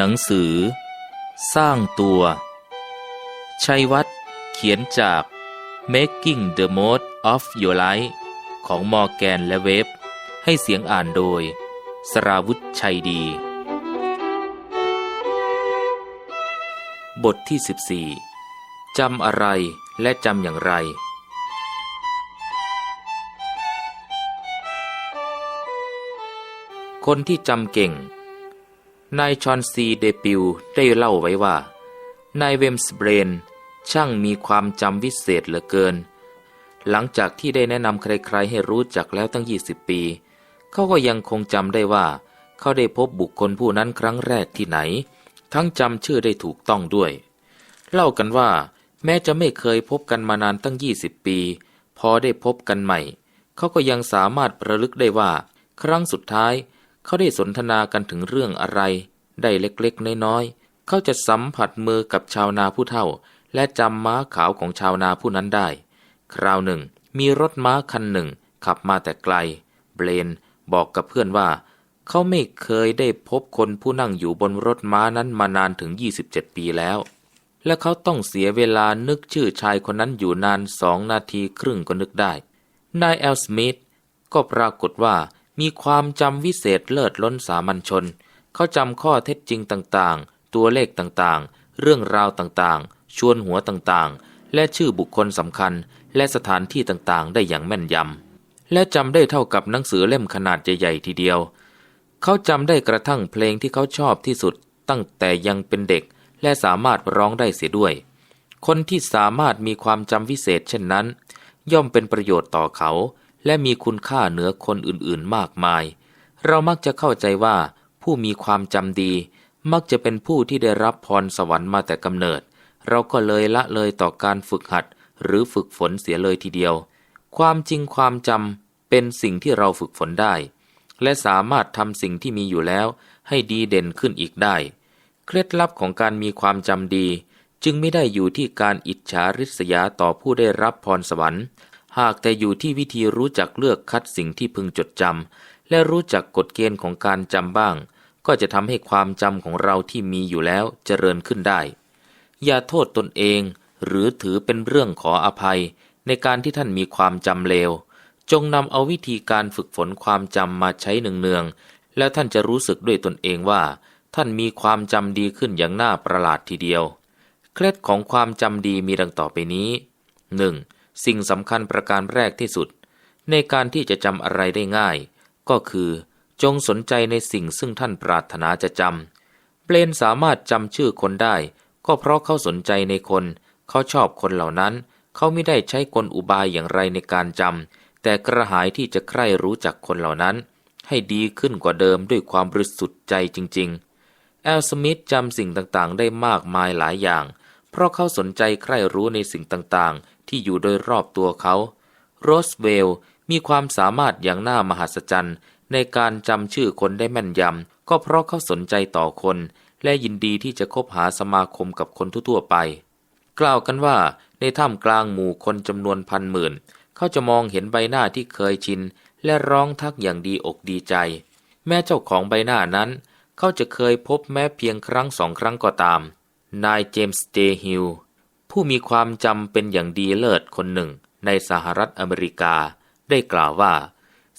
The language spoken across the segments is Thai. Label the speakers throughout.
Speaker 1: หนังสือ สร้างตัว ชัยวัฒน์เขียนจาก Making the Most of Your Life ของมอร์แกนและเวฟให้เสียงอ่านโดย สราวุธชัยดี บทที่ 14จำอะไรและจำอย่างไร คนที่จำเก่ง นายชอนซีเดปิวได้เล่าไว้ว่า นายเวมสเบรน ช่างมีความจำวิเศษเหลือเกิน หลังจากที่ได้แนะนำใครๆ ให้รู้จักแล้วตั้ง 20 ปี เขาก็ยังคงจำได้ว่า เขาได้พบบุคคลผู้นั้นครั้งแรกที่ไหน ทั้งจำชื่อได้ถูกต้องด้วย เล่ากันว่า แม้จะไม่เคยพบกันมานานตั้ง 20 ปี พอได้พบกันใหม่ เขาก็ยังสามารถประลึกได้ว่า ครั้งสุดท้ายเขาได้สนทนากันถึงเรื่องอะไร ได้เล็กๆ น้อยๆ เขาจะสัมผัสมือกับชาวนาผู้เฒ่า และจำม้าขาวของชาวนาผู้นั้นได้ คราวหนึ่ง มีรถม้าคันหนึ่ง ขับมาแต่ไกล เบรนบอกกับเพื่อนว่า เขาไม่เคยได้พบคนผู้นั่งอยู่บนรถม้านั้นมานานถึง 27 ปีแล้ว และเขาต้องเสียเวลานึกชื่อชายคนนั้นอยู่นานสองนาทีครึ่งก็นึกได้ นายแอลสมิธก็ปรากฏว่า มีความจำวิเศษเลิศล้นสามัญชน เขาจำข้อเท็จจริงต่างๆ ตัวเลขต่างๆ เรื่องราวต่างๆ ชวนหัวต่างๆ และชื่อบุคคลสำคัญ และสถานที่ต่างๆ ได้อย่างแม่นยำ และจำได้เท่ากับหนังสือเล่มขนาดใหญ่ๆทีเดียว เขาจำได้กระทั่งเพลงที่เขาชอบที่สุด ตั้งแต่ยังเป็นเด็ก และสามารถร้องได้เสียด้วย คนที่สามารถมีความจำวิเศษเช่นนั้น ย่อมเป็นประโยชน์ต่อเขา และมีคุณค่าเหนือคนอื่นๆมากมาย เรามักจะเข้าใจว่า ผู้มีความจำดี มักจะเป็นผู้ที่ได้รับพรสวรรค์มาแต่กำเนิด เราก็เลยละเลยต่อการฝึกหัด หรือฝึกฝนเสียเลยทีเดียว ความจริงความจำเป็นสิ่งที่เราฝึกฝนได้ และสามารถทำสิ่งที่มีอยู่แล้ว ให้ดีเด่นขึ้นอีกได้ เคล็ดลับของการมีความจำดี จึงไม่ได้อยู่ที่การอิจฉาริษยาต่อผู้ได้รับพรสวรรค์ หากแต่อยู่ที่วิธีรู้จักเลือกคัดสิ่งที่พึงจดจำและรู้จักกฎเกณฑ์ของการจำบ้าง ก็จะทำให้ความจำของเราที่มีอยู่แล้วเจริญขึ้นได้ อย่าโทษตนเอง หรือถือเป็นเรื่องขออภัย ในการที่ท่านมีความจำเลว จงนำเอาวิธีการฝึกฝนความจำมาใช้เนืองๆแล้วท่านจะรู้สึกด้วยตนเองว่า ท่านมีความจำดีขึ้นอย่างน่าประหลาดทีเดียว เคล็ดของความจำดีมีดังต่อไปนี้ 1. สิ่งสำคัญประการแรกที่สุด ในการที่จะจำอะไรได้ง่าย ก็คือ จงสนใจในสิ่งซึ่งท่านปรารถนาจะจำเปลนสามารถจำชื่อคนได้ ก็เพราะเขาสนใจในคน เขาชอบคนเหล่านั้น เขาไม่ได้ใช้กลอุบายอย่างไรในการจำแต่กระหายที่จะใคร่รู้จักคนเหล่านั้น ให้ดีขึ้นกว่าเดิมด้วยความบริสุทธิ์ใจจริง ๆ แอลสมิธจำสิ่งต่างๆ ได้มากมายหลายอย่าง เพราะเขาสนใจใคร่รู้ในสิ่งต่างๆ ที่อยู่โดยรอบตัวเขา โรสเวลล์มีความสามารถอย่างน่ามหัศจรรย์ ในการจำชื่อคนได้แม่นยำ ก็เพราะเขาสนใจต่อคน และยินดีที่จะคบหาสมาคมกับคนทั่วไป กล่าวกันว่าในถ้ำกลางหมู่คนจำนวนพันหมื่น เขาจะมองเห็นใบหน้าที่เคยชิน และร้องทักอย่างดีอกดีใจ แม้เจ้าของใบหน้านั้น เขาจะเคยพบแม้เพียงครั้งสองครั้งก็ตาม นายเจมส์เจฮิล ผู้มีความจำเป็นอย่างดีเลิศคนหนึ่งในสหรัฐอเมริกา ได้กล่าวว่า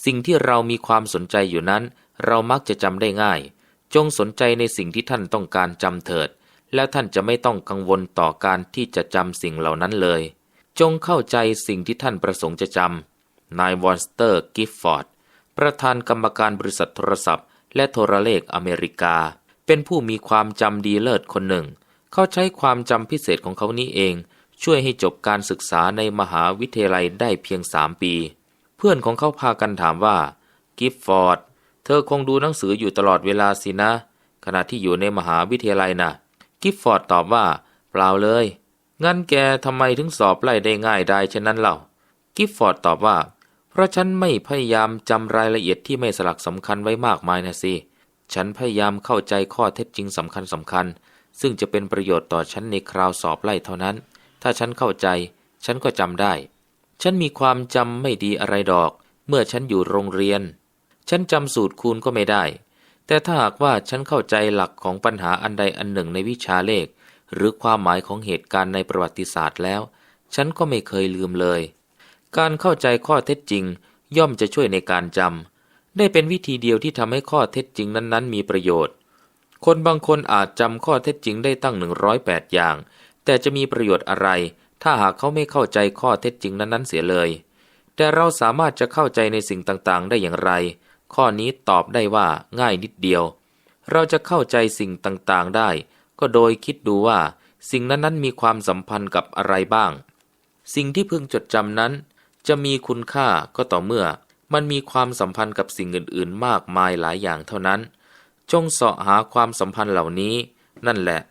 Speaker 1: สิ่งที่เรามีความสนใจอยู่นั้น เรามักจะจำได้ง่าย จงสนใจในสิ่งที่ท่านต้องการจำเถิด แล้วท่านจะไม่ต้องกังวลต่อการที่จะจำสิ่งเหล่านั้นเลย จงเข้าใจสิ่งที่ท่านประสงค์จะจำนายวอนสเตอร์กิฟฟอร์ดประธานกรรมการบริษัทโทรศัพท์ และโทรเลขอเมริกา เป็นผู้มีความจำดีเลิศคนหนึ่ง เขาใช้ความจำพิเศษของเขานี้เอง ช่วยให้จบการศึกษาในมหาวิทยาลัยได้เพียงสามปี เพื่อนของเขาพากันถามว่า กิฟฟอร์ด เธอคงดูหนังสืออยู่ตลอดเวลาสินะ ขณะที่อยู่ในมหาวิทยาลัยนะ่ะ กิฟฟอร์ดตอบว่า เปล่าเลย งั้นแกทำไมถึงสอบไล่ได้ง่ายได้เช่นนั้นเล่า กิฟฟอร์ดตอบว่า เพราะฉันไม่พยายามจำรายละเอียดที่ไม่สลักสำคัญไว้มากมายนะสิ ฉันพยายามเข้าใจข้อเท็จจริงสำคัญสำคัญ ซึ่งจะเป็นประโยชน์ต่อฉันในคราวสอบไล่เท่านั้น ถ้าฉันเข้าใจ ฉันก็จำได้ ฉันมีความจำไม่ดีอะไรดอก เมื่อฉันอยู่โรงเรียน ฉันจำสูตรคูณก็ไม่ได้ แต่ถ้าหากว่าฉันเข้าใจหลักของปัญหาอันใดอันหนึ่งในวิชาเลข หรือความหมายของเหตุการณ์ในประวัติศาสตร์แล้ว ฉันก็ไม่เคยลืมเลย การเข้าใจข้อเท็จจริง ย่อมจะช่วยในการจำได้เป็นวิธีเดียวที่ทำให้ข้อเท็จจริงนั้น ๆ มีประโยชน์ คนบางคนอาจจำข้อเท็จจริงได้ตั้ง 108 อย่าง แต่จะมีประโยชน์อะไร ถ้าหากเขาไม่เข้าใจข้อเท็จจริงนั้นๆเสียเลย แต่เราสามารถจะเข้าใจในสิ่งต่างๆ ได้อย่างไร ข้อนี้ตอบได้ว่าง่ายนิดเดียว เราจะเข้าใจสิ่งต่างๆได้ ก็โดยคิดดูว่า สิ่งนั้นๆมีความสัมพันธ์กับอะไรบ้าง สิ่งที่พึงจดจำนั้น จะมีคุณค่าก็ต่อเมื่อ มันมีความสัมพันธ์กับสิ่งอื่น ๆ มากมายหลายอย่างเท่านั้น จงเสาะหาความสัมพันธ์เหล่านี้ นั่นแหละ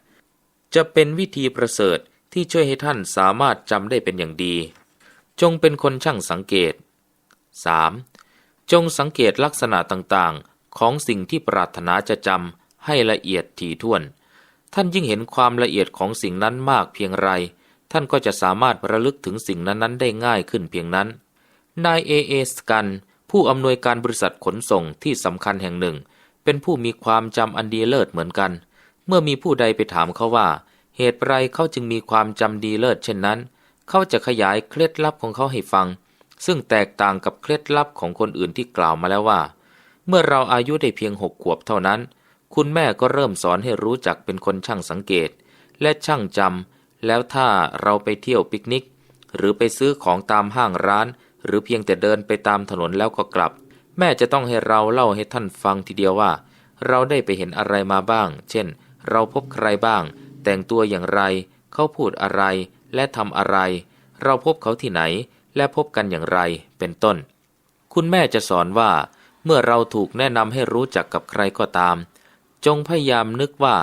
Speaker 1: จะเป็นวิธีประเสริฐที่ช่วยให้ท่านสามารถจำได้เป็นอย่างดี จงเป็นคนช่างสังเกต 3. จงสังเกตลักษณะต่างๆ ของสิ่งที่ปรารถนาจะจำให้ละเอียดถี่ถ้วน ท่านยิ่งเห็นความละเอียดของสิ่งนั้นมากเพียงไร ท่านก็จะสามารถระลึกถึงสิ่งนั้นๆ ได้ง่ายขึ้นเพียงนั้น นายเอเอสกัน ผู้อำนวยการบริษัทขนส่งที่สำคัญแห่งหนึ่ง เป็นผู้มีความจำอันดีเลิศเหมือนกัน เมื่อมีผู้ใดไปถามเขาว่า เหตุไรเขาจึงมีความจำดีเลิศเช่นนั้น เขาจะขยายเคล็ดลับของเขาให้ฟัง ซึ่งแตกต่างกับเคล็ดลับของคนอื่นที่กล่าวมาแล้วว่า เมื่อเราอายุได้เพียงหกขวบเท่านั้น คุณแม่ก็เริ่มสอนให้รู้จักเป็นคนช่างสังเกต และช่างจำแล้วถ้าเราไปเที่ยวปิกนิก หรือไปซื้อของตามห้างร้าน หรือเพียงแต่เดินไปตามถนนแล้วก็กลับ แม่จะต้องให้เราเล่าให้ท่านฟังทีเดียวว่า เราได้ไปเห็นอะไรมาบ้าง เช่น เราพบใครบ้าง แต่งตัวอย่างไร เขาพูดอะไร และทำอะไร เราพบเขาที่ไหน และพบกันอย่างไร เป็นต้น คุณแม่จะสอนว่า เมื่อเราถูกแนะนำให้รู้จักกับใครก็ตาม จงพยายามนึกว่า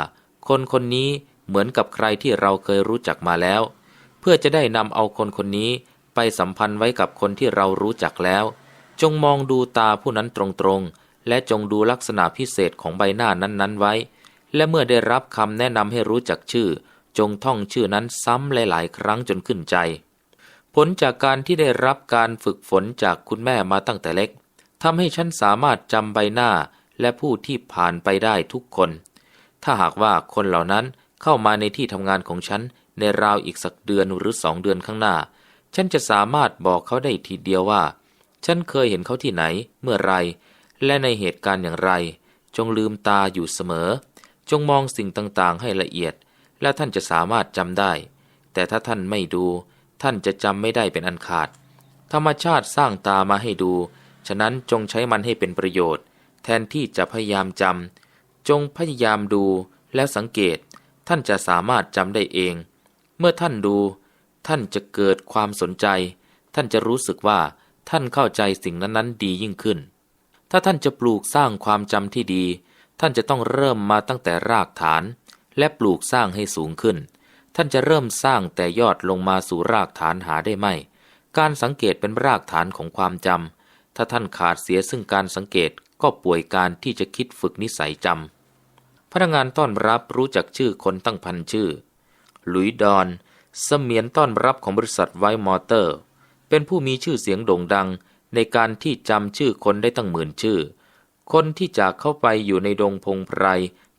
Speaker 1: คนคนนี้เหมือนกับใครที่เราเคยรู้จักมาแล้ว เพื่อจะได้นำเอาคนคนนี้ไปสัมพันธ์ไว้กับคนที่เรารู้จักแล้ว จงมองดูตาผู้นั้นตรงๆ และจงดูลักษณะพิเศษของใบหน้านั้นๆไว้ และเมื่อได้รับคำแนะนำให้รู้จักชื่อ จงท่องชื่อนั้นซ้ำหลายๆ ครั้งจนขึ้นใจ ผลจากการที่ได้รับการฝึกฝนจากคุณแม่มาตั้งแต่เล็กทำให้ฉันสามารถจำใบหน้าและผู้ที่ผ่านไปได้ทุกคน ถ้าหากว่าคนเหล่านั้นเข้ามาในที่ทำงานของฉันในราวอีกสักเดือนหรือสองเดือนข้างหน้า ฉันจะสามารถบอกเขาได้ทีเดียวว่า ฉันเคยเห็นเขาที่ไหน เมื่อไร และในเหตุการณ์อย่างไร จงลืมตาอยู่เสมอ จงมองสิ่งต่างๆ ให้ละเอียด และท่านจะสามารถจำได้ แต่ถ้าท่านไม่ดู ท่านจะจำไม่ได้เป็นอันขาด ธรรมชาติสร้างตามาให้ดู ฉะนั้นจงใช้มันให้เป็นประโยชน์ แทนที่จะพยายามจำจงพยายามดูแล้วสังเกต ท่านจะสามารถจำได้เอง เมื่อท่านดู ท่านจะเกิดความสนใจ ท่านจะรู้สึกว่า ท่านเข้าใจสิ่งนั้นๆดียิ่งขึ้น ถ้าท่านจะปลูกสร้างความจำที่ดี ท่านจะต้องเริ่มมาตั้งแต่รากฐาน และปลูกสร้างให้สูงขึ้น ท่านจะเริ่มสร้างแต่ยอดลงมาสู่รากฐานหาได้ไหมการสังเกตเป็นรากฐานของความจำ ถ้าท่านขาดเสียซึ่งการสังเกตก็ป่วยการที่จะคิดฝึกนิสัยจำ พนักงานต้อนรับรู้จักชื่อคนตั้งพันชื่อ หลุยดอนเสมียนต้อนรับของบริษัทไวมอเตอร์ เป็นผู้มีชื่อเสียงโด่งดังในการที่จำชื่อคนได้ตั้งหมื่นชื่อ คนที่จากเข้าไปอยู่ในดงพงไพร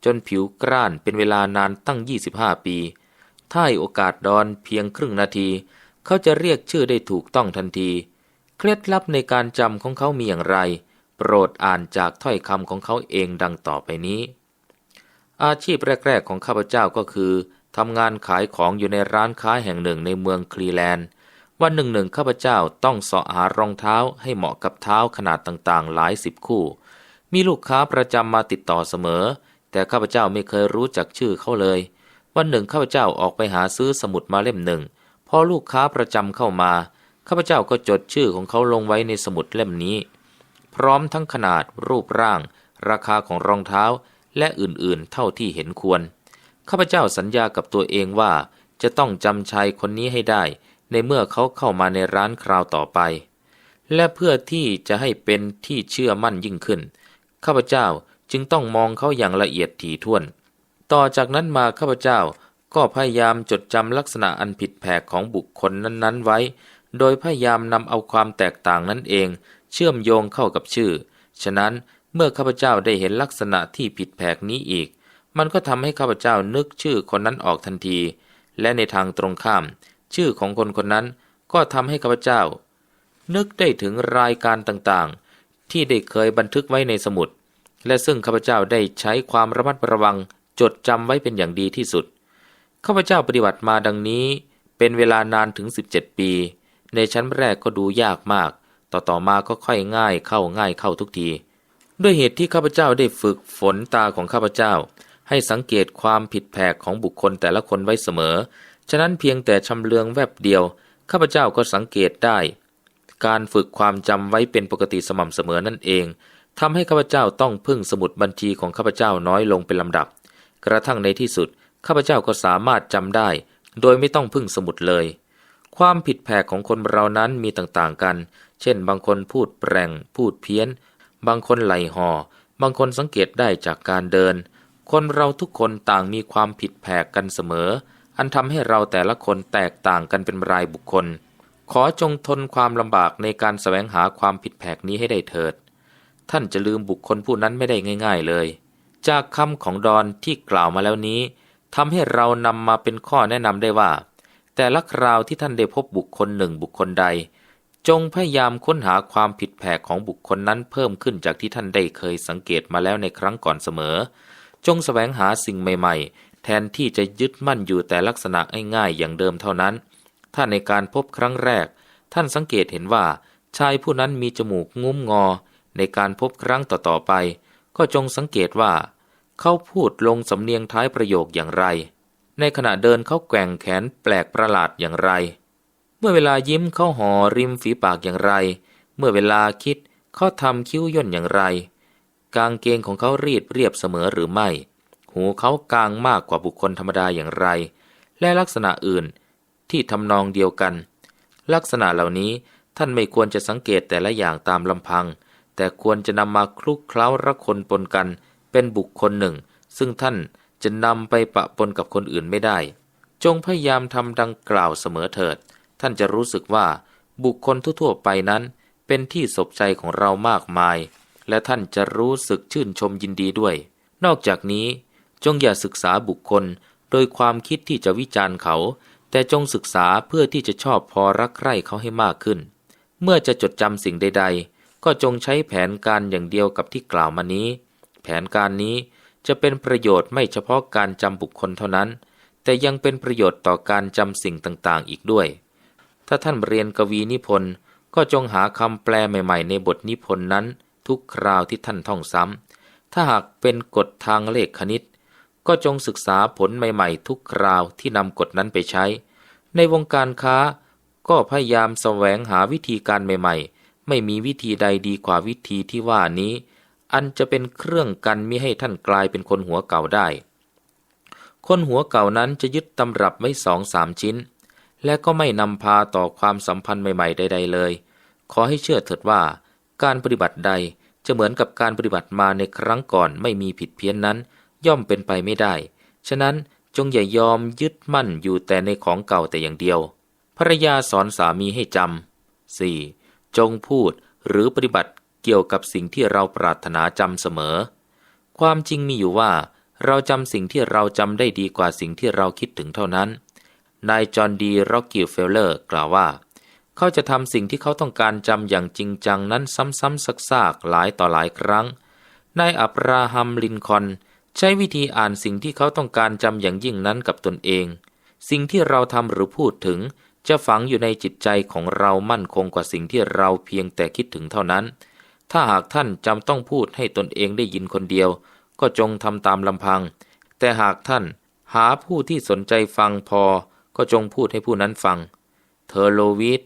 Speaker 1: จนผิวกร้านเป็นเวลานานตั้ง 25 ปี ถ้าให้โอกาสดอนเพียงครึ่งนาที เขาจะเรียกชื่อได้ถูกต้องทันที เคล็ดลับในการจำของเขามีอย่างไร โปรดอ่านจากถ้อยคำของเขาเองดังต่อไปนี้ อาชีพแรก ๆ ของข้าพเจ้าก็คือทำงานขายของอยู่ในร้านค้าแห่งหนึ่งในเมืองคลีแลนด์ วันหนึ่งหนึ่งข้าพเจ้าต้องเสาะหารองเท้าให้เหมาะกับเท้าขนาดต่างๆ หลายสิบคู่ มีลูกค้าประจำมาติดต่อเสมอ แต่ข้าพเจ้าไม่เคยรู้จักชื่อเขาเลย วันหนึ่งข้าพเจ้าออกไปหาซื้อสมุดมาเล่มหนึ่ง พอลูกค้าประจำเข้ามา ข้าพเจ้าก็จดชื่อของเขาลงไว้ในสมุดเล่มนี้ พร้อมทั้งขนาดรูปร่าง ราคาของรองเท้าและอื่นๆ เท่าที่เห็นควร ข้าพเจ้าสัญญากับตัวเองว่าจะต้องจำชายคนนี้ให้ได้ ในเมื่อเขาเข้ามาในร้านคราวต่อไป และเพื่อที่จะให้เป็นที่เชื่อมั่นยิ่งขึ้น ข้าพเจ้าจึงต้องมองเขาอย่างละเอียดถี่ถ้วน ต่อจากนั้นมาข้าพเจ้าก็พยายามจดจำลักษณะอันผิดแผกของบุคคลนั้นๆ ไว้ โดยพยายามนำเอาความแตกต่างนั้นเอง เชื่อมโยงเข้ากับชื่อ ฉะนั้นเมื่อข้าพเจ้าได้เห็นลักษณะที่ผิดแผกนี้อีก มันก็ทำให้ข้าพเจ้านึกชื่อคนนั้นออกทันที และในทางตรงข้าม ชื่อของคนคนนั้นก็ทำให้ข้าพเจ้า นึกได้ถึงรายการต่างๆ ที่ได้เคยบันทึกไว้ในสมุด และซึ่งข้าพเจ้าได้ใช้ความระมัดระวังจดจำไว้เป็นอย่างดีที่สุดข้าพเจ้าปฏิบัติมาดังนี้ เป็นเวลานานถึง 17 ปี ในชั้นแรกก็ดูยากมาก ต่อต่อมาก็ค่อยง่ายเข้าง่ายเข้าทุกที ด้วยเหตุที่ข้าพเจ้าได้ฝึกฝนตาของข้าพเจ้า ให้สังเกตความผิดแผกของบุคคลแต่ละคนไว้เสมอ ฉะนั้นเพียงแต่ชำเลืองแวบเดียว ข้าพเจ้าก็สังเกตได้ การฝึกความจำไว้เป็นปกติสม่ำเสมอนั่นเองทำให้ข้าพเจ้าต้องพึ่งสมุดบัญชีของข้าพเจ้าน้อยลงเป็นลำดับ กระทั่งในที่สุด ข้าพเจ้าก็สามารถจำได้ โดยไม่ต้องพึ่งสมุดเลย ความผิดแผกของคนเรานั้นมีต่างๆกัน เช่น บางคนพูดแปลงพูดเพี้ยน บางคนไหลหอ่อบางคนสังเกตได้จากการเดิน คนเราทุกคนต่างมีความผิดแผกกันเสมอ อันทำให้เราแต่ละคนแตกต่างกันเป็นรายบุคคล ขอจงทนความลำบากในการแสวงหาความผิดแผกนี้ให้ได้เถิด ท่านจะลืมบุคคลผู้นั้นไม่ได้ง่าย ๆเลย จากคำของดอนที่กล่าวมาแล้วนี้ทำให้เรานำมาเป็นข้อแนะนำได้ว่า แต่ละคราวที่ท่านได้พบบุคคลหนึ่งบุคคลใด จงพยายามค้นหาความผิดแผกของบุคคลนั้นเพิ่มขึ้นจากที่ท่านได้เคยสังเกตมาแล้วในครั้งก่อนเสมอ จงแสวงหาสิ่งใหม่ ๆ แทนที่จะยึดมั่นอยู่แต่ลักษณะง่ายๆอย่างเดิมเท่านั้น ถ้าในการพบครั้งแรก ท่านสังเกตเห็นว่า ชายผู้นั้นมีจมูกงุ้มงอ ในการพบครั้งต่อๆไป ก็จงสังเกตว่า เขาพูดลงสำเนียงท้ายประโยคอย่างไร ในขณะเดินเขาแกว่งแขนแปลกประหลาดอย่างไร เมื่อเวลายิ้มเขาห่อริมฝีปากอย่างไร เมื่อเวลาคิดเขาทำคิ้วย่นอย่างไร กางเกงของเขารีดเรียบเสมอหรือไม่ หูเขากางมากกว่าบุคคลธรรมดาอย่างไร และลักษณะอื่นที่ทำนองเดียวกัน ลักษณะเหล่านี้ท่านไม่ควรจะสังเกตแต่ละอย่างตามลำพัง แต่ควรจะนำมาคลุกเคล้าระคนปนกัน เป็นบุคคลหนึ่ง ซึ่งท่านจะนำไปปะปนกับคนอื่นไม่ได้ จงพยายามทำดังกล่าวเสมอเถิด ท่านจะรู้สึกว่าบุคคลทั่วๆไปนั้น เป็นที่สบใจของเรามากมาย และท่านจะรู้สึกชื่นชมยินดีด้วย นอกจากนี้ จงอย่าศึกษาบุคคล โดยความคิดที่จะวิจารณ์เขา แต่จงศึกษาเพื่อที่จะชอบพอรักใคร่เขาให้มากขึ้น เมื่อจะจดจำสิ่งใด ๆ ก็จงใช้แผนการอย่างเดียวกับที่กล่าวมานี้ แผนการนี้จะเป็นประโยชน์ไม่เฉพาะการจำบุคคลเท่านั้น แต่ยังเป็นประโยชน์ต่อการจำสิ่งต่างๆ อีกด้วย ถ้าท่านเรียนกวีนิพนธ์ก็จงหาคำแปลใหม่ๆ ในบทนิพนธ์นั้น ทุกคราวที่ท่านท่องซ้ำถ้าหากเป็นกฎทางเลขคณิต ก็จงศึกษาผลใหม่ๆ ทุกคราวที่นำกฎนั้นไปใช้ ในวงการค้าก็พยายามแสวงหาวิธีการใหม่ๆ ไม่มีวิธีใดดีกว่าวิธีที่ว่านี้ อันจะเป็นเครื่องกันมิให้ท่านกลายเป็นคนหัวเก่าได้ คนหัวเก่านั้นจะยึดตำรับไว้สองสามชิ้น และก็ไม่นำพาต่อความสัมพันธ์ใหม่ๆ ใด ๆ เลย ขอให้เชื่อเถิดว่า การปฏิบัติใดจะเหมือนกับการปฏิบัติมาในครั้งก่อนไม่มีผิดเพี้ยนนั้น ย่อมเป็นไปไม่ได้ ฉะนั้นจงอย่ายอมยึดมั่นอยู่แต่ในของเก่าแต่อย่างเดียว ภรรยาสอนสามีให้จำ 4. จงพูดหรือปฏิบัติเกี่ยวกับสิ่งที่เราปรารถนาจำเสมอ ความจริงมีอยู่ว่า เราจำสิ่งที่เราจำได้ดีกว่าสิ่งที่เราคิดถึงเท่านั้น นายจอห์นดีร็อกกิลเฟลเลอร์กล่าวว่า เขาจะทำสิ่งที่เขาต้องการจำอย่างจริงจังนั้นซ้ำๆซากๆหลายต่อหลายครั้ง นายอับราฮัมลินคอน ใช้วิธีอ่านสิ่งที่เขาต้องการจำอย่างยิ่งนั้นกับตนเอง สิ่งที่เราทำหรือพูดถึง จะฝังอยู่ในจิตใจของเรามั่นคงกว่าสิ่งที่เราเพียงแต่คิดถึงเท่านั้น ถ้าหากท่านจำต้องพูดให้ตนเองได้ยินคนเดียว ก็จงทำตามลำพัง แต่หากท่านหาผู้ที่สนใจฟังพอ ก็จงพูดให้ผู้นั้นฟัง เทอร์โลวิท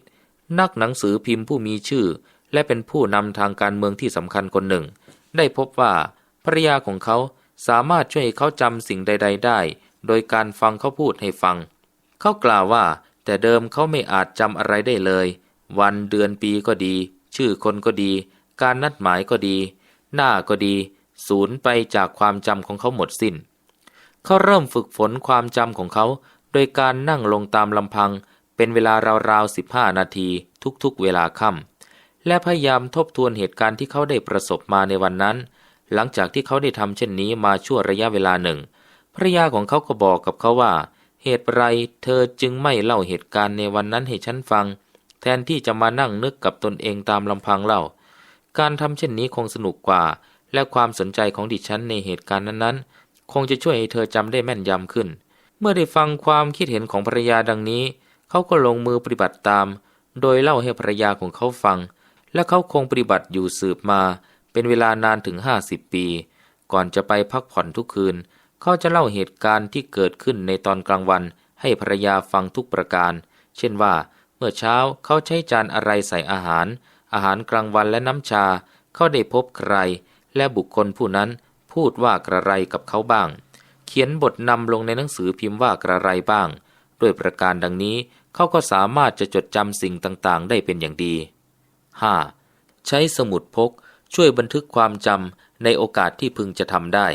Speaker 1: นักหนังสือพิมพ์ผู้มีชื่อ และเป็นผู้นำทางการเมืองที่สำคัญคนหนึ่ง ได้พบว่าภรรยาของเขา สามารถช่วยให้เขาจำสิ่งใด ๆ ได้ โดยการฟังเขาพูดให้ฟัง เขากล่าวว่า แต่เดิมเขาไม่อาจจำอะไรได้เลย วันเดือนปีก็ดี ชื่อคนก็ดี การนัดหมายก็ดี หน้าก็ดีสูญไปจากความจำของเขาหมดสิน้น เขาเริ่มฝึกฝนความจำของเขา โดยการนั่งลงตามลำพัง เป็นเวลาราวๆสิบห้านาทีทุกๆ เวลาค่ำและพยายามทบทวนเหตุการณ์ที่เขาได้ประสบมาในวันนั้น หลังจากที่เขาได้ทำเช่นนี้มาชั่วระยะเวลาหนึ่งภรยาของเขาก็บอกกับเขาว่า เหตุไรเธอจึงไม่เล่าเหตุการณ์ในวันนั้นให้ฉันฟัง แทนที่จะมานั่งนึกกับตนเองตามลำพังเล่า การทำเช่นนี้คงสนุกกว่า และความสนใจของดิฉันในเหตุการณ์นั้นๆ คงจะช่วยให้เธอจำได้แม่นยำขึ้น เมื่อได้ฟังความคิดเห็นของภรยาดังนี้ เขาก็ลงมือปฏิบัติตาม โดยเล่าให้ภรยาของเขาฟัง และเขาคงปฏิบัติอยู่สืบมา เป็นเวลานานถึงห้าสิบปี ก่อนจะไปพักผ่อนทุกคืน เขาจะเล่าเหตุการณ์ที่เกิดขึ้นในตอนกลางวัน ให้ภรรยาฟังทุกประการ เช่นว่า เมื่อเช้าเขาใช้จานอะไรใส่อาหาร อาหารกลางวันและน้ำชา เขาได้พบใคร และบุคคลผู้นั้นพูดว่ากระไรกับเขาบ้าง เขียนบทนำลงในหนังสือพิมพ์ว่ากระไรบ้าง ด้วยประการดังนี้เขาก็สามารถจะจดจำสิ่งต่างๆ ได้เป็นอย่างดี 5. ใช้สมุดพก ช่วยบันทึกความจำในโอกาสที่พึงจะทำได้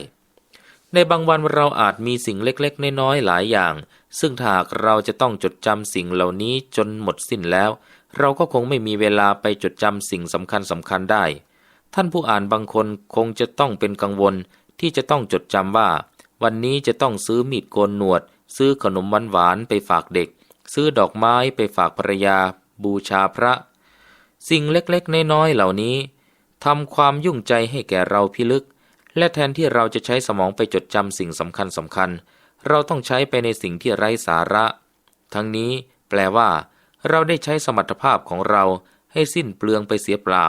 Speaker 1: ในบางวันเราอาจมีสิ่งเล็กๆ น้อยๆ หลายอย่าง ซึ่งถ้าหากเราจะต้องจดจำสิ่งเหล่านี้จนหมดสิ้นแล้ว เราก็คงไม่มีเวลาไปจดจำสิ่งสำคัญสำคัญได้ ท่านผู้อ่านบางคนคงจะต้องเป็นกังวลที่จะต้องจดจำว่า วันนี้จะต้องซื้อมีดโกนหนวด ซื้อขนมหวานๆไปฝากเด็ก ซื้อดอกไม้ไปฝากภรรยา บูชาพระ สิ่งเล็กๆ น้อยๆ เหล่านี้ ทำความยุ่งใจให้แก่เราพิลึก และแทนที่เราจะใช้สมองไปจดจำสิ่งสำคัญสำคัญ เราต้องใช้ไปในสิ่งที่ไร้สาระ ทั้งนี้แปลว่า เราได้ใช้สมรรถภาพของเราให้สิ้นเปลืองไปเสียเปล่า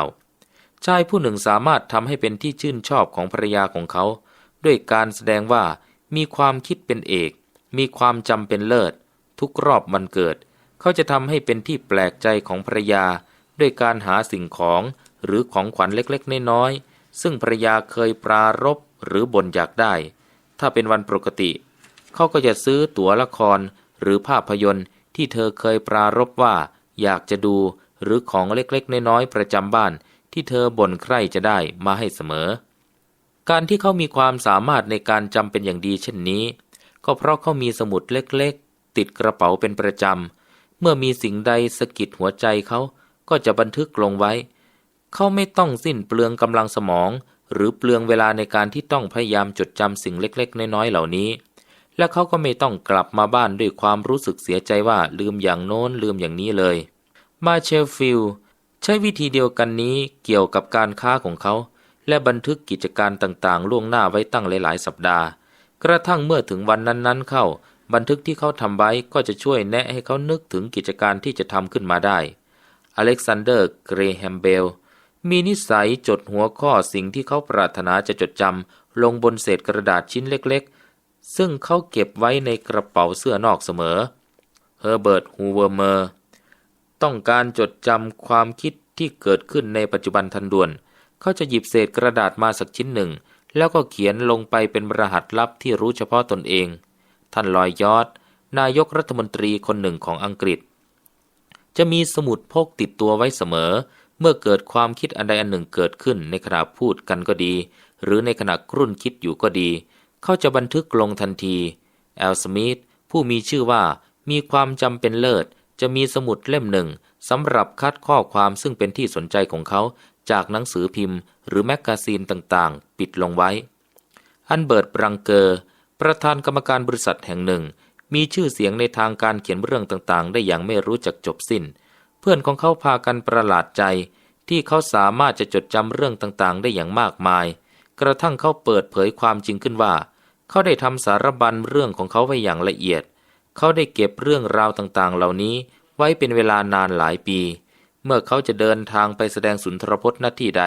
Speaker 1: ชายผู้หนึ่งสามารถทำให้เป็นที่ชื่นชอบของภรรยาของเขา ด้วยการแสดงว่า มีความคิดเป็นเอก มีความจำเป็นเลิศ ทุกรอบวันเกิด เขาจะทำให้เป็นที่แปลกใจของภรรยา ด้วยการหาสิ่งของ หรือของขวัญเล็กๆ น้อยๆ ซึ่งภรรยาเคยปรารบหรือบ่นอยากได้ ถ้าเป็นวันปกติ เขาก็จะซื้อตั๋วละครหรือภาพยนตร์ที่เธอเคยปรารบว่าอยากจะดูหรือของเล็กๆ น้อยๆ ประจำบ้านที่เธอบ่นใคร่จะได้มาให้เสมอ การที่เขามีความสามารถในการจำเป็นอย่างดีเช่นนี้ ก็เพราะเขามีสมุดเล็กๆ ติดกระเป๋าเป็นประจำเมื่อมีสิ่งใดสะกิดหัวใจเขาก็จะบันทึกลงไว้ เขาไม่ต้องสิ้นเปลืองกำลังสมอง หรือเปลืองเวลาในการที่ต้องพยายามจดจำสิ่งเล็กๆ น้อยๆเหล่านี้ และเขาก็ไม่ต้องกลับมาบ้านด้วยความรู้สึกเสียใจว่าลืมอย่างโน้นลืมอย่างนี้เลย มาเชลฟิลใช้วิธีเดียวกันนี้เกี่ยวกับการค้าของเขา และบันทึกกิจการต่างๆ ล่วงหน้าไว้ตั้งหลายๆ สัปดาห์ กระทั่งเมื่อถึงวันนั้นๆ เข้า บันทึกที่เขาทำไว้ก็จะช่วยแนะให้เขานึกถึงกิจการที่จะทำขึ้นมาได้อเล็กซานเดอร์ เกรแฮมเบล มีนิสัยจดหัวข้อสิ่งที่เขาปรารถนาจะจดจำลงบนเศษกระดาษชิ้นเล็กๆ ซึ่งเขาเก็บไว้ในกระเป๋าเสื้อนอกเสมอ เฮอร์เบิร์ต ฮูเวอร์เมอร์ ต้องการจดจำความคิดที่เกิดขึ้นในปัจจุบันทันด่วน เขาจะหยิบเศษกระดาษมาสักชิ้นหนึ่ง แล้วก็เขียนลงไปเป็นรหัสลับที่รู้เฉพาะตนเอง ท่านลอยยอด นายกรัฐมนตรีคนหนึ่งของอังกฤษ จะมีสมุดพกติดตัวไว้เสมอ เมื่อเกิดความคิดอันใดอันหนึ่งเกิดขึ้นในขณะพูดกันก็ดี หรือในขณะกรุ่นคิดอยู่ก็ดี เขาจะบันทึกลงทันทีแอลสมิธผู้มีชื่อว่ามีความจำเป็นเลิศ จะมีสมุดเล่มหนึ่งสำหรับคัดข้อความซึ่งเป็นที่สนใจของเขาจากหนังสือพิมพ์ หรือแมกกาซีนต่างๆ ปิดลงไว้ อันเบิร์ตบรังเกอร์ ประธานกรรมการบริษัทแห่งหนึ่ง มีชื่อเสียงในทางการเขียนเรื่องต่างๆ ได้อย่างไม่รู้จักจบสิ้น พื่อนของเขาพากันประหลาดใจ ที่เขาสามารถจะจดจำเรื่องต่างๆ ได้อย่างมากมาย กระทั่งเขาเปิดเผยความจริงขึ้นว่า เขาได้ทำสารบัญเรื่องของเขาไว้อย่างละเอียด เขาได้เก็บเรื่องราวต่างๆ เหล่านี้ไว้เป็นเวลานานหลายปี เมื่อเขาจะเดินทางไปแสดงสุนทรพจน์หน้าที่ใด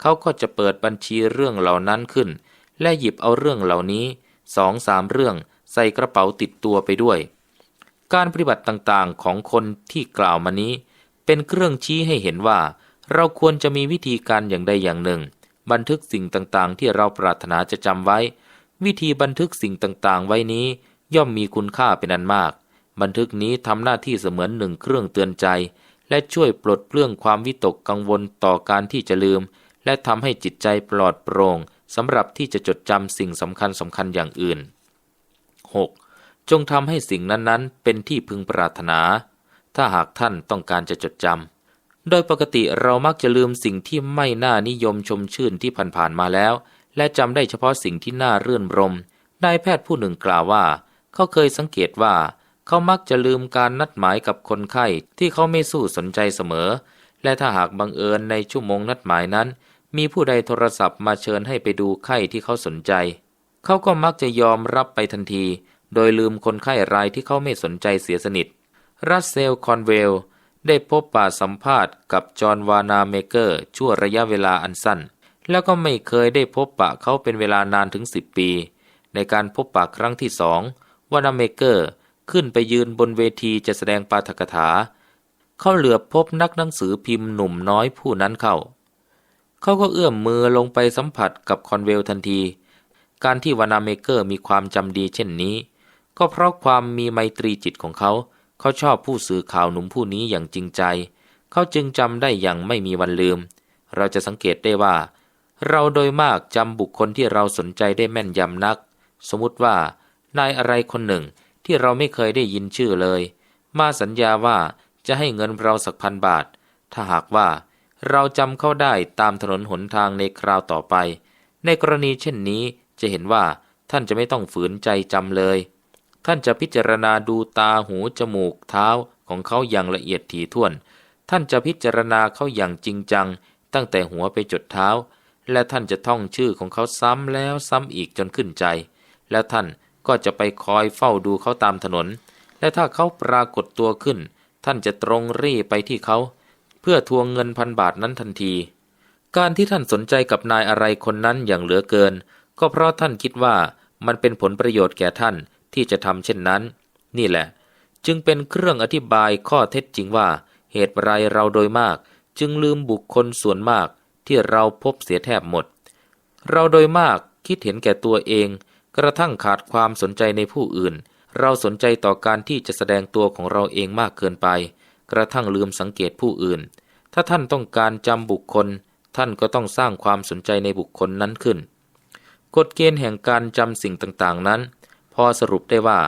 Speaker 1: เขาก็จะเปิดบัญชีเรื่องเหล่านั้นขึ้น และหยิบเอาเรื่องเหล่านี้สองสามเรื่องใส่กระเป๋าติดตัวไปด้วย การปฏิบัติต่างๆของคนที่กล่าวมานี้ เป็นเครื่องชี้ให้เห็นว่า เราควรจะมีวิธีการอย่างใดอย่างหนึ่ง บันทึกสิ่งต่างๆ ที่เราปรารถนาจะจำไว้ วิธีบันทึกสิ่งต่างๆ ไว้นี้ ย่อมมีคุณค่าเป็นอันมาก บันทึกนี้ทำหน้าที่เสมือนหนึ่งเครื่องเตือนใจ และช่วยปลดเปลื้องความวิตกกังวลต่อการที่จะลืม และทำให้จิตใจปลอดโปร่งสำหรับที่จะจดจำสิ่งสำคัญสำคัญอย่างอื่น 6. จงทำให้สิ่งนั้นๆ เป็นที่พึงปรารถนา ถ้าหากท่านต้องการจะจดจำโดยปกติเรามักจะลืมสิ่งที่ไม่น่านิยมชมชื่นที่ผ่านๆมาแล้ว และจำได้เฉพาะสิ่งที่น่าเรื่นรมนายแพทย์ผู้หนึ่งกล่าวว่า เขาเคยสังเกตว่า เขามักจะลืมการนัดหมายกับคนไข้ที่เขาไม่สู้สนใจเสมอ และถ้าหากบังเอิญในชั่วโมงนัดหมายนั้น มีผู้ใดโทรศัพท์มาเชิญให้ไปดูไข้ที่เขาสนใจ เขาก็มักจะยอมรับไปทันที โดยลืมคนไข้รายที่เขาไม่สนใจเสียสนิท รัสเซลคอนเวล ได้พบปะสัมภาษณ์กับจอห์นวานาเมเกอร์ชั่วระยะเวลาอันสั้น แล้วก็ไม่เคยได้พบปะเขาเป็นเวลานานถึงสิบปี ในการพบปะครั้งที่สองวานาเมเกอร์ขึ้นไปยืนบนเวทีจะแสดงปาฐกถา เขาเหลือบพบนักหนังสือพิมพ์หนุ่มน้อยผู้นั้นเข้า เขาก็เอื้อมมือลงไปสัมผัสกับคอนเวลทันที การที่วานาเมเกอร์มีความจำดีเช่นนี้ ก็เพราะความมีไมตรีจิตของเขา เขาชอบผู้สื่อข่าวหนุ่มผู้นี้อย่างจริงใจ เขาจึงจำได้อย่างไม่มีวันลืม เราจะสังเกตได้ว่า เราโดยมากจำบุคคลที่เราสนใจได้แม่นยำนัก สมมติว่านายอะไรคนหนึ่งที่เราไม่เคยได้ยินชื่อเลย มาสัญญาว่าจะให้เงินเราสักพันบาท ถ้าหากว่าเราจำเขาได้ตามถนนหนทางในคราวต่อไป ในกรณีเช่นนี้จะเห็นว่าท่านจะไม่ต้องฝืนใจจำเลย ท่านจะพิจารณาดูตาหูจมูกเท้าของเขาอย่างละเอียดถี่ถ้วน ท่านจะพิจารณาเขาอย่างจริงจัง ตั้งแต่หัวไปจดเท้า และท่านจะท่องชื่อของเขาซ้ำแล้วซ้ำอีกจนขึ้นใจ แล้วท่านก็จะไปคอยเฝ้าดูเขาตามถนน และถ้าเขาปรากฏตัวขึ้น ท่านจะตรงรีไปที่เขา เพื่อทวงเงินพันบาทนั้นทันที การที่ท่านสนใจกับนายอะไรคนนั้นอย่างเหลือเกิน ก็เพราะท่านคิดว่ามันเป็นผลประโยชน์แก่ท่าน ที่จะทำเช่นนั้น นี่แหละ จึงเป็นเครื่องอธิบายข้อเท็จจริงว่า เหตุไรเราโดยมาก จึงลืมบุคคลส่วนมากที่เราพบเสียแทบหมด เราโดยมากคิดเห็นแก่ตัวเอง กระทั่งขาดความสนใจในผู้อื่น เราสนใจต่อการที่จะแสดงตัวของเราเองมากเกินไป กระทั่งลืมสังเกตผู้อื่น ถ้าท่านต้องการจำบุคคล ท่านก็ต้องสร้างความสนใจในบุคคลนั้นขึ้น กฎเกณฑ์แห่งการจำสิ่งต่างๆนั้น พอสรุปได้ว่า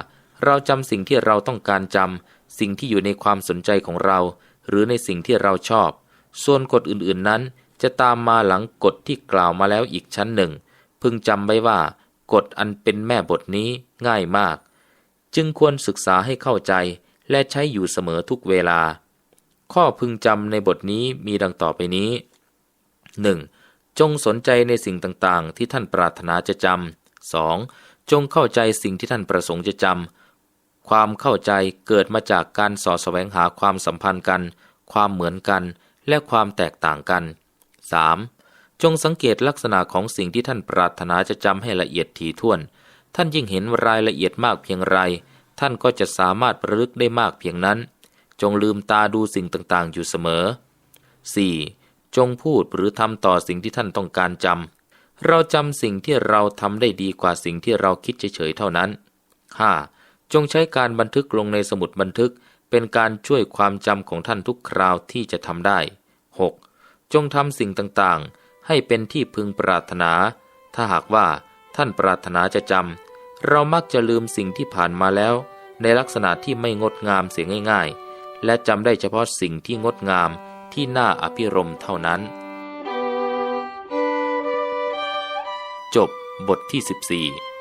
Speaker 1: เราจำสิ่งที่เราต้องการจำสิ่งที่อยู่ในความสนใจของเรา หรือในสิ่งที่เราชอบ ส่วนกฎอื่นๆนั้น จะตามมาหลังกฎที่กล่าวมาแล้วอีกชั้นหนึ่ง พึงจำไว้ว่ากฎอันเป็นแม่บทนี้ง่ายมาก จึงควรศึกษาให้เข้าใจและใช้อยู่เสมอทุกเวลา ข้อพึงจำในบทนี้มีดังต่อไปนี้ 1. จงสนใจในสิ่งต่างๆ ที่ท่านปรารถนาจะจำ 2. จงเข้าใจสิ่งที่ท่านประสงค์จะจำ ความเข้าใจเกิดมาจากการสอดแสวงหาความสัมพันธ์กัน ความเหมือนกัน และความแตกต่างกัน 3. จงสังเกตลักษณะของสิ่งที่ท่านปรารถนาจะจำให้ละเอียดถี่ถ้วน ท่านยิ่งเห็นรายละเอียดมากเพียงไร ท่านก็จะสามารถประลึกได้มากเพียงนั้น จงลืมตาดูสิ่งต่างๆ อยู่เสมอ 4. จงพูดหรือทำต่อสิ่งที่ท่านต้องการจำ เราจำสิ่งที่เราทำได้ดีกว่าสิ่งที่เราคิดเฉยๆเท่านั้น 5. จงใช้การบันทึกลงในสมุดบันทึก เป็นการช่วยความจำของท่านทุกคราวที่จะทำได้ 6. จงทำสิ่งต่างๆ ให้เป็นที่พึงปรารถนา ถ้าหากว่าท่านปรารถนาจะจำเรามักจะลืมสิ่งที่ผ่านมาแล้ว ในลักษณะที่ไม่งดงามเสียง่าย ๆ และจำได้เฉพาะสิ่งที่งดงามที่น่าอภิรมเท่านั้น จบบทที่ 14